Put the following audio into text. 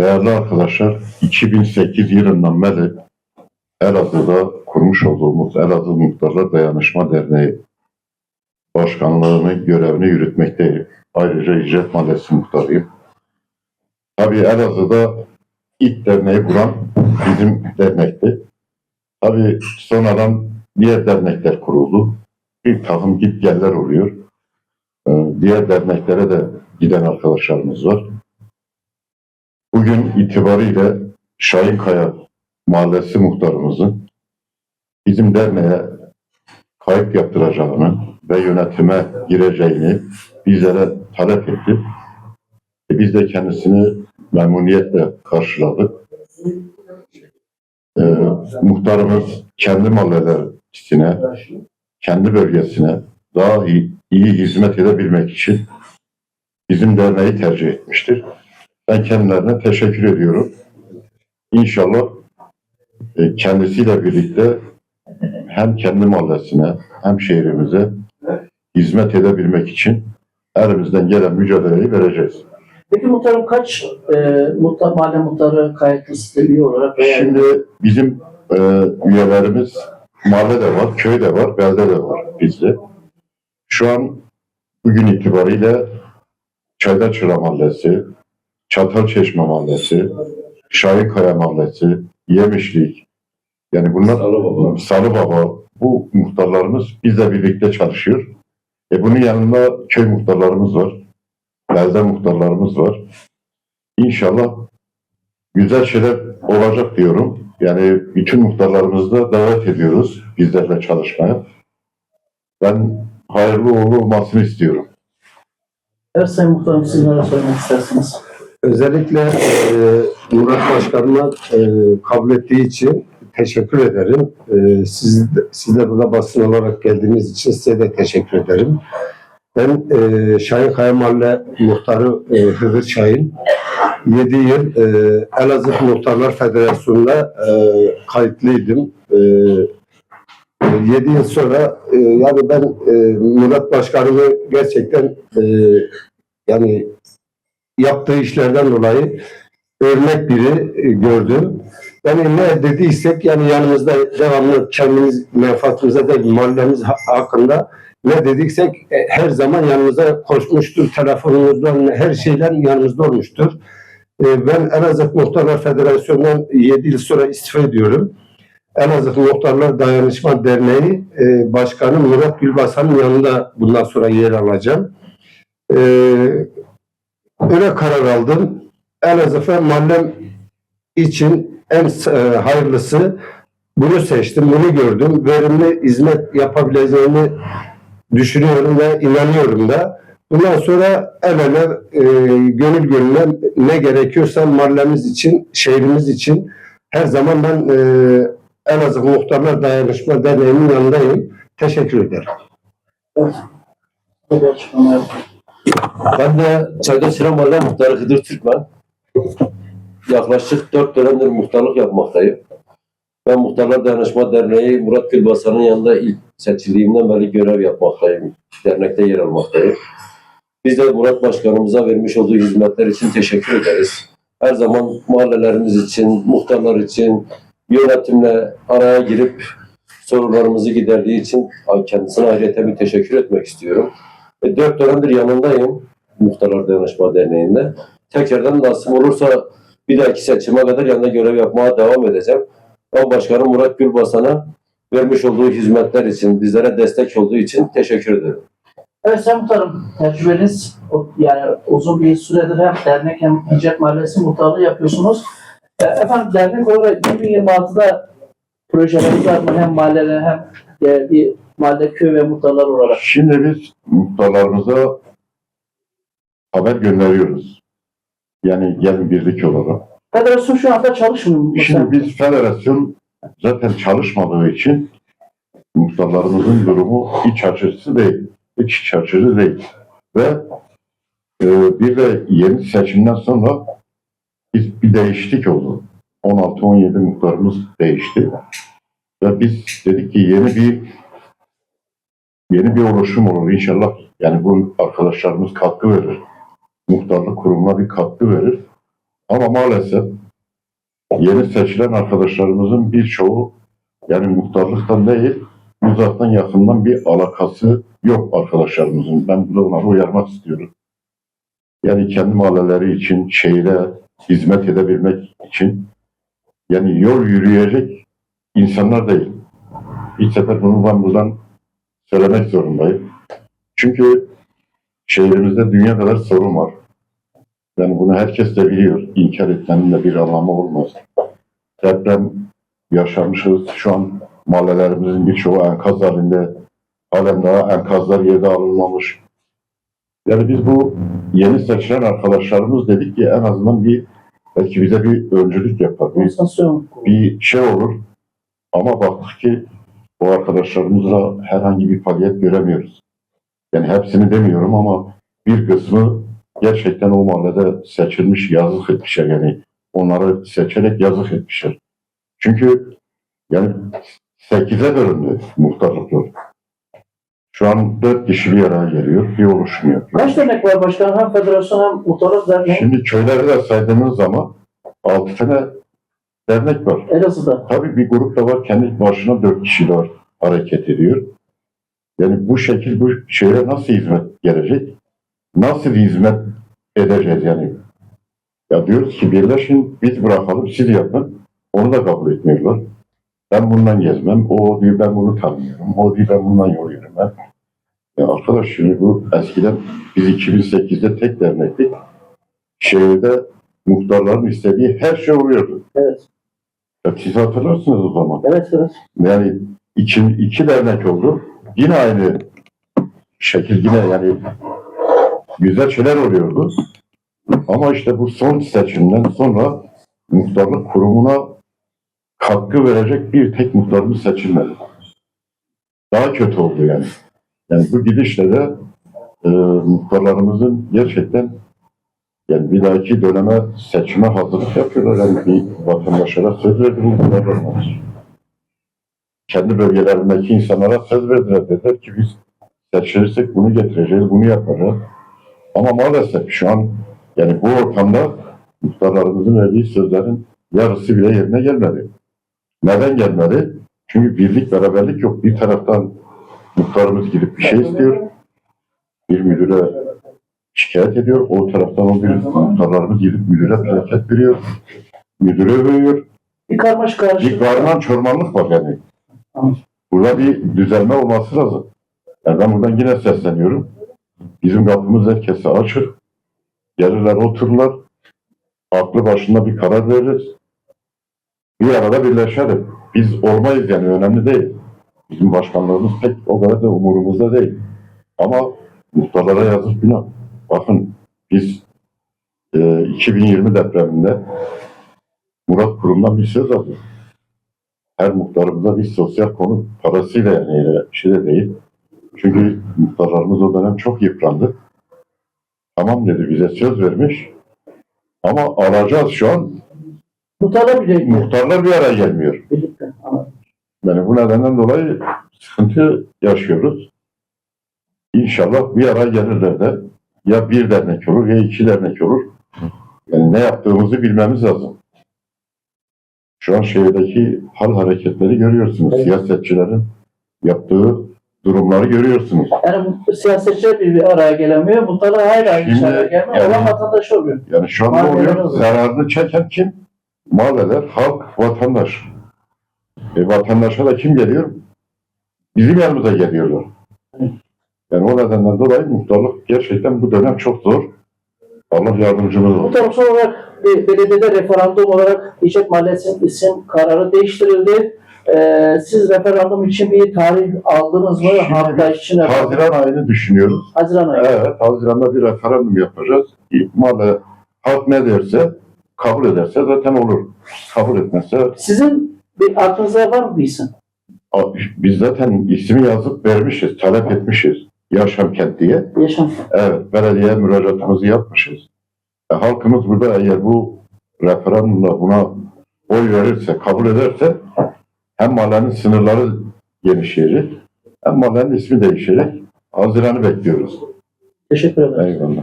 Değerli arkadaşlar, 2008 yılından beri Elazığ'da kurmuş olduğumuz Elazığ Muhtarlar Dayanışma Derneği başkanlığını, görevini yürütmekteyim. Ayrıca İcret Mahallesi muhtarıyım. Tabii Elazığ'da ilk derneği kuran bizim dernekti. Tabii sonradan diğer dernekler kuruldu. Bir takım git geller oluyor. Ee, Diğer derneklere de giden arkadaşlarımız var. Bugün itibariyle Şahinkaya Mahallesi muhtarımızın bizim derneğe kayıp yaptıracağını ve yönetime gireceğini bizlere talep etti. E biz de kendisini memnuniyetle karşıladık. E, muhtarımız kendi mahallelerine, kendi bölgesine daha iyi, iyi hizmet edebilmek için bizim derneği tercih etmiştir. Ben kendilerine teşekkür ediyorum. İnşallah e, kendisiyle birlikte hem kendi mahallesine hem şehrimize hizmet edebilmek için elimizden gelen mücadeleyi vereceğiz. Peki muhtarım kaç e, muhtar, mahalle muhtarı kayıtlı üye olarak Şimdi bizim e, üyelerimiz mahallede var, köyde var, belde de var bizde. Şu an bugün itibariyle Çaydaçıra Mahallesi, Çatalçeşme Mahallesi, Şahinkaya Mahallesi, Yemişlik, yani bunlar Salıbaba. Salıbaba, bu muhtarlarımız bizle birlikte çalışıyor. E bunun yanında köy muhtarlarımız var, belde muhtarlarımız var. İnşallah güzel şeyler olacak diyorum. Yani bütün muhtarlarımızı da davet ediyoruz bizlerle çalışmaya. Ben hayırlı uğurlu olmasını istiyorum. evet Sayın Muhtarım siz neler söylemek istersiniz? Özellikle e, Murat Başkanıma e, kabul ettiği için teşekkür ederim. E, siz, de- siz de burada basın olarak geldiğiniz için size de teşekkür ederim. Ben e, Şahinkaya Mahalle Muhtarı e, Hıdır Şahin. 7 yıl e, Elazığ Muhtarlar Federasyonu'nda e, kayıtlıydım. E, 7 yıl sonra e, yani ben e, Murat Başkanımı gerçekten e, yani yaptığı işlerden dolayı örnek biri e, gördüm. Yani ne dediysek yani yanımızda devamlı kendimiz menfaatimize değil mahallemiz ha- hakkında ne dediksek e, her zaman yanımıza koşmuştur. Telefonumuzdan her şeyden yanımızda olmuştur. E, Ben Elazığ Muhtarlar Federasyonu'ndan 7 yıl sonra istifa ediyorum. Elazığ Muhtarlar Dayanışma Derneği Başkanı Murat Gülbasan'ın yanında bundan sonra yer alacağım. Öyle karar aldım. Elazığ ve mahallem için en e, hayırlısı bunu seçtim, bunu gördüm. Verimli hizmet yapabileceğini düşünüyorum ve inanıyorum da. Bundan sonra el ele, e, gönül gönüle ne gerekiyorsa mahallemiz için, şehrimiz için her zaman ben e, Elazığ Muhtarlar Dayanışma Derneği'nin yanındayım. Teşekkür ederim. Açıklama yapın. Ben de Çaydaşıra Mahalle Muhtarı Hıdır Türkmen. Yaklaşık dört dönemdir muhtarlık yapmaktayım. Ben Muhtarlar Dayanışma Derneği Murat Gülbasan'ın yanında ilk seçildiğimden beri görev yapmaktayım. Dernekte yer almaktayım. Biz de Murat Başkanımıza vermiş olduğu hizmetler için teşekkür ederiz. Her zaman mahallelerimiz için, muhtarlar için, yönetimle araya girip sorunlarımızı giderdiği için kendisine ayrıca bir teşekkür etmek istiyorum. E, dört dönemdir yanındayım Muhtarlar Dayanışma Derneği'nde. Tekrardan nasip olursa bir dahaki seçime kadar yanında görev yapmaya devam edeceğim. Ben Başkanım Murat Gülbasan'a vermiş olduğu hizmetler için, bizlere destek olduğu için teşekkür ederim. Evet Sayın Muhtarım tecrübeniz yani uzun bir süredir hem dernek hem İcret Mahallesi muhtarlığı yapıyorsunuz. E, efendim dernek olarak 2026'da projeleriniz var mı? Hem mahallede hem e, bir mahalle köy ve muhtarlar olarak. Şimdi biz muhtarlarımıza haber gönderiyoruz. Yani gelin birlik olarak. Federasyon şu anda çalışmıyor mu? Şimdi biz federasyon zaten çalışmadığı için muhtarlarımızın durumu iç açıcısı değil. İç açıcı değil. Ve e, bir de yeni seçimden sonra biz bir değişiklik oldu. 16-17 muhtarımız değişti. Ve biz dedik ki yeni bir yeni bir oluşum olur inşallah. Yani bu arkadaşlarımız katkı verir. Muhtarlık kurumuna bir katkı verir. Ama maalesef yeni seçilen arkadaşlarımızın birçoğu yani muhtarlıktan değil uzaktan yakından bir alakası yok arkadaşlarımızın. Ben burada onları uyarmak istiyorum. Yani kendi mahalleleri için, şehire hizmet edebilmek için yani yol yürüyecek insanlar değil. Bir sefer bunu ben buradan söylemek zorundayım. Çünkü şehrimizde dünya kadar sorun var. Yani bunu herkes de biliyor. İnkar etmenin de bir anlamı olmaz. Deprem yaşamışız. Şu an mahallelerimizin birçoğu enkaz halinde. Halen daha enkazlar yerde alınmamış. Yani biz bu yeni seçilen arkadaşlarımız dedik ki en azından bir belki bize bir öncülük yapar. Bir bir şey olur. Ama baktık ki o arkadaşlarımızla herhangi bir faaliyet göremiyoruz. Yani hepsini demiyorum ama bir kısmı gerçekten o mahallede seçilmiş, yazık etmişler yani. Onları seçerek yazık etmişler. Çünkü yani 8'e bölündü muhtarlıklar. Şu an 4 kişi bir araya geliyor, bir oluşum yapıyor. Kaç dernek var başkanım? Hem federasyon hem muhtarlık derneği. Şimdi köyleri de saydığınız zaman 6 tane dernek var. Elazığ'da. Tabii bir grup da var kendi başına dört kişiler hareket ediyor. Yani bu şekil bu şehre nasıl hizmet gelecek? Nasıl hizmet edeceğiz yani? Ya diyoruz ki birleşin biz bırakalım siz yapın. Onu da kabul etmiyorlar. Ben bundan gezmem. O diyor ben bunu tanımıyorum. O diyor ben bundan yol yürümem. Ya arkadaş şimdi bu eskiden biz 2008'de tek dernektik. Şehirde muhtarların istediği her şey oluyordu. Evet. Ya siz hatırlarsınız o zaman. Evet evet. Yani iki, iki dernek oldu. Yine aynı şekil yine yani güzel şeyler oluyordu. Ama işte bu son seçimden sonra muhtarlık kurumuna katkı verecek bir tek muhtarımız seçilmedi. Daha kötü oldu yani. Yani bu gidişle de e, muhtarlarımızın gerçekten yani bir dahaki döneme seçime hazırlık yapıyorlar. Yani bir vatandaşlara söz verdi muhtarlarımız kendi bölgelerindeki insanlara söz verdiler. Dediler ki biz seçilirsek bunu getireceğiz, bunu yapacağız. Ama maalesef şu an yani bu ortamda muhtarlarımızın verdiği sözlerin yarısı bile yerine gelmedi. Neden gelmedi? Çünkü birlik, beraberlik yok. Bir taraftan muhtarımız gidip bir şey istiyor. Bir müdüre şikayet ediyor. O taraftan o bir muhtarlarımız gidip müdüre plaket veriyor. Müdüre veriyor. Bir karmaş Bir karışık. karman çormanlık var yani. Burada bir düzelme olması lazım. Yani ben buradan yine sesleniyorum. Bizim kapımız herkese açık. Gelirler otururlar. Aklı başında bir karar veririz. Bir arada birleşelim. Biz olmayız yani önemli değil. Bizim başkanlarımız pek o kadar da umurumuzda değil. Ama muhtarlara yazık günah. Bakın biz e, 2020 depreminde Murat Kurum'dan bir söz aldık her muhtarımıza bir sosyal konut parasıyla yani şey de değil. Çünkü muhtarlarımız o dönem çok yıprandı. Tamam dedi bize söz vermiş. Ama alacağız şu an Muhtarlar bile muhtarlar bir araya gelmiyor. birlikte. Anladım. Yani bu nedenden dolayı sıkıntı yaşıyoruz. İnşallah bir araya gelirler de ya bir dernek olur ya iki dernek olur. Yani ne yaptığımızı bilmemiz lazım. Şu an şehirdeki hal hareketleri görüyorsunuz. Evet. Siyasetçilerin yaptığı durumları görüyorsunuz. Yani bu siyasetçiler bir, bir araya gelemiyor. Muhtarlar hala Şimdi, araya gelmiyor. yani- Olan vatandaş oluyor. Yani şu an ne Mahalleler oluyor? Zararını çeken kim? Mahalleler, halk, vatandaş. E, vatandaşa da kim geliyor? Bizim yanımıza geliyorlar. Yani o nedenden dolayı muhtarlık gerçekten bu dönem çok zor. Allah yardımcımız olsun. Muhtarım son olarak bir belediyede referandum olarak İçet Mahallesi'nin isim kararı değiştirildi. Ee, siz referandum için bir tarih aldınız mı? Şimdi Hafta için Haziran ayını düşünüyoruz. Haziran ayı. Evet, Haziran'da bir referandum yapacağız. Mahalle halk ne derse, kabul ederse zaten olur. Kabul etmezse Sizin bir aklınızda var mı bir isim? biz zaten ismi yazıp vermişiz, talep etmişiz. Yaşam kent diye. Yaşam. Evet, belediye müracaatımızı yapmışız. E, halkımız burada eğer bu referandumla buna oy verirse, kabul ederse hem mahallenin sınırları genişleyecek hem mahallenin ismi değişecek. Haziran'ı bekliyoruz. Teşekkür ederim. Eyvallah.